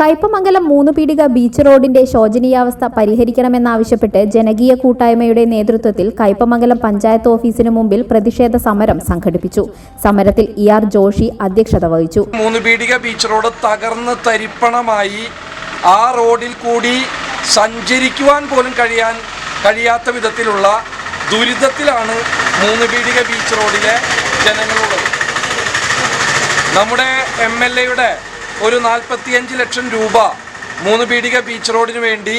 Kaipamangalam Moonnu Peedika beach റോഡിന്റെ ശോചനീയാവസ്ഥ പരിഹരിക്കണമെന്നാവശ്യപ്പെട്ട് ജനകീയ കൂട്ടായ്മയുടെ നേതൃത്വത്തിൽ കയ്പമംഗലം പഞ്ചായത്ത് ഓഫീസിന് മുമ്പിൽ പ്രതിഷേധ സമരം സംഘടിപ്പിച്ചു. സമരത്തിൽ ഇ ആർ ജോഷി അധ്യക്ഷത വഹിച്ചു. മൂന്ന് പീടിക ബീച്ച് റോഡ് തകർന്ന് തരിപ്പണമായി ആ റോഡിൽ കൂടി സഞ്ചരിക്കുവാൻ പോലും കഴിയാൻ കഴിയാത്ത വിധത്തിലുള്ള ദുരിതത്തിലാണ് മൂന്ന് പീടിക ബീച്ച് റോഡിലെ ജനങ്ങളുള്ളത്. നമ്മുടെ എം എൽ എയുടെ ഒരു നാൽപ്പത്തിയഞ്ച് ലക്ഷം രൂപ മൂന്ന് പീടിക ബീച്ച് റോഡിന് വേണ്ടി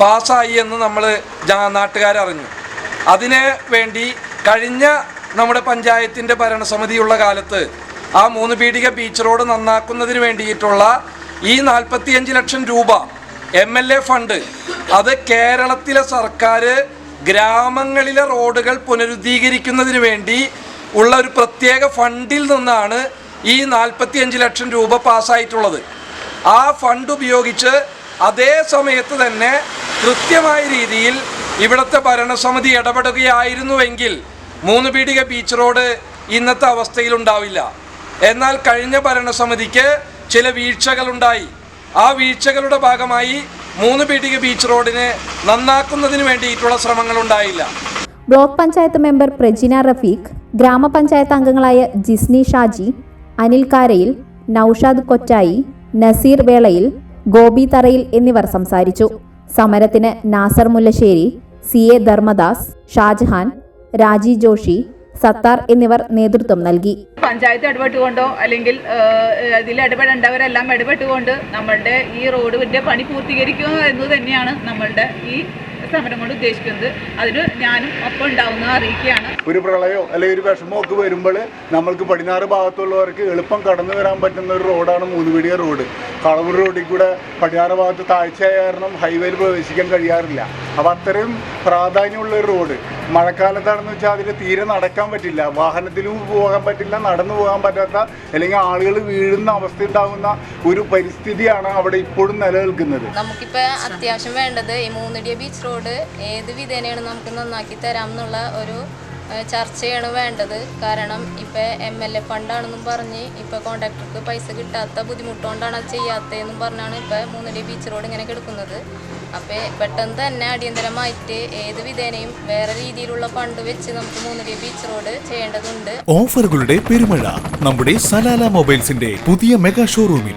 പാസ്സായി എന്ന് നമ്മൾ നാട്ടുകാരറിഞ്ഞു. അതിന് വേണ്ടി കഴിഞ്ഞ നമ്മുടെ പഞ്ചായത്തിന്റെ ഭരണസമിതിയുള്ള കാലത്ത് ആ മൂന്ന് പീടിക ബീച്ച് റോഡ് നന്നാക്കുന്നതിന് വേണ്ടിയിട്ടുള്ള ഈ നാൽപ്പത്തിയഞ്ച് ലക്ഷം രൂപ എം എൽ എ ഫണ്ട് അത് കേരളത്തിലെ സർക്കാർ ഗ്രാമങ്ങളിലെ റോഡുകൾ പുനരുദ്ധീകരിക്കുന്നതിന് വേണ്ടി ഉള്ള ഒരു പ്രത്യേക ഫണ്ടിൽ നിന്നാണ് ഈ നാൽപ്പത്തിയഞ്ച് ലക്ഷം രൂപ പാസ്സായിട്ടുള്ളത്. ആ ഫണ്ട് ഉപയോഗിച്ച് അതേ സമയത്ത് തന്നെ കൃത്യമായ രീതിയിൽ ഇവിടുത്തെ ഭരണസമിതി ഇടപെടുകയായിരുന്നുവെങ്കിൽ മൂന്ന് പീടിക ബീച്ച് റോഡ് ഇന്നത്തെ അവസ്ഥയിലുണ്ടാവില്ല എന്നാൽ കഴിഞ്ഞ ഭരണസമിതിക്ക് ചില വീഴ്ചകളുണ്ടായി ആ വീഴ്ചകളുടെ ഭാഗമായി മൂന്ന് പീടിക ബീച്ച് റോഡിനെ നന്നാക്കുന്നതിന് വേണ്ടിയിട്ടുള്ള ശ്രമങ്ങളുണ്ടായില്ല ബ്ലോക്ക് പഞ്ചായത്ത് മെമ്പർ പ്രജിന റഫീഖ് ഗ്രാമപഞ്ചായത്ത് അംഗങ്ങളായ ജിസ്നി ഷാജി അനിൽ കാരയിൽ നൌഷാദ് കൊച്ചായി നസീർ വേളയിൽ ഗോപി തറയിൽ എന്നിവർ സംസാരിച്ചു. സമരത്തിന് നാസർ മുല്ലശ്ശേരി സി എ ധർമ്മദാസ് ഷാജഹാൻ രാജി ജോഷി സത്താർ എന്നിവർ നേതൃത്വം നൽകി. പഞ്ചായത്ത് ഇടപെട്ടുകൊണ്ടോ അല്ലെങ്കിൽ ഇതിൽ ഇടപെടേണ്ടവരെല്ലാം ഇടപെട്ടുകൊണ്ട് നമ്മളുടെ ഈ റോഡിന്റെ പണി പൂർത്തീകരിക്കുക എന്ന് തന്നെയാണ് നമ്മളുടെ ഈ സമരം കൊണ്ട് ഉദ്ദേശിക്കുന്നത്. അതിന് ഞാനും ഒപ്പം ഉണ്ടാവുന്ന അറിയിക്കുകയാണ്. ഒരു പ്രളയമോ അല്ലെങ്കിൽ ഒരു വിഷമോ ഒക്കെ വരുമ്പോൾ നമ്മൾക്ക് പടിഞ്ഞാറ് ഭാഗത്തുള്ളവർക്ക് എളുപ്പം കടന്നു വരാൻ പറ്റുന്ന ഒരു റോഡാണ് മൂന്നുപീടിയ റോഡ് കളവൂർ റോഡിൽ കൂടെ പടിഞ്ഞാറ് ഭാഗത്ത് താഴ്ചയായ കാരണം ഹൈവേയിൽ പ്രവേശിക്കാൻ കഴിയാറില്ല. അപ്പോൾ അത്രയും പ്രാധാന്യമുള്ള ഒരു റോഡ്. മഴക്കാലത്താണെന്ന് വെച്ചാൽ അതിൽ തീരെ നടക്കാൻ പറ്റില്ല. വാഹനത്തിലും പോകാൻ പറ്റില്ല നടന്നു പോകാൻ പറ്റാത്ത അല്ലെങ്കിൽ ആളുകൾ വീഴുന്ന അവസ്ഥ ഉണ്ടാകുന്ന ഒരു പരിസ്ഥിതിയാണ് അവിടെ ഇപ്പോഴും നിലനിൽക്കുന്നത്. നമുക്കിപ്പോൾ അത്യാവശ്യം വേണ്ടത് ഈ മൂന്നിടിയ ബീച്ച് റോഡ് ഏത് വിധേനയാണ് നമുക്ക് നന്നാക്കി തരാം എന്നുള്ള ഒരു ഏഹ്, ചർച്ചയാണ് വേണ്ടത്. കാരണം ഇപ്പം എം എൽ എ ഫണ്ടാണെന്നും പറഞ്ഞ് ഇപ്പം കോൺട്രാക്ടർക്ക് പൈസ കിട്ടാത്ത ബുദ്ധിമുട്ടുകൊണ്ടാണ് അത് ചെയ്യാത്തതെന്നും പറഞ്ഞാണ് ഇപ്പം മൂന്നടി ബീച്ച് റോഡ് ഇങ്ങനെ കിടക്കുന്നത്. അപ്പോൾ പെട്ടെന്ന് തന്നെ അടിയന്തരമായിട്ട് ഏത് വിധേനയും വേറെ രീതിയിലുള്ള ഫണ്ട് വെച്ച് നമുക്ക് മൂന്നടി ബീച്ച് റോഡ് ചെയ്യേണ്ടതുണ്ട്. ഓഫറുകളുടെ പെരുമഴ. നമ്മുടെ സലാല മൊബൈൽസിന്റെ പുതിയ മെഗാ ഷോറൂമിൽ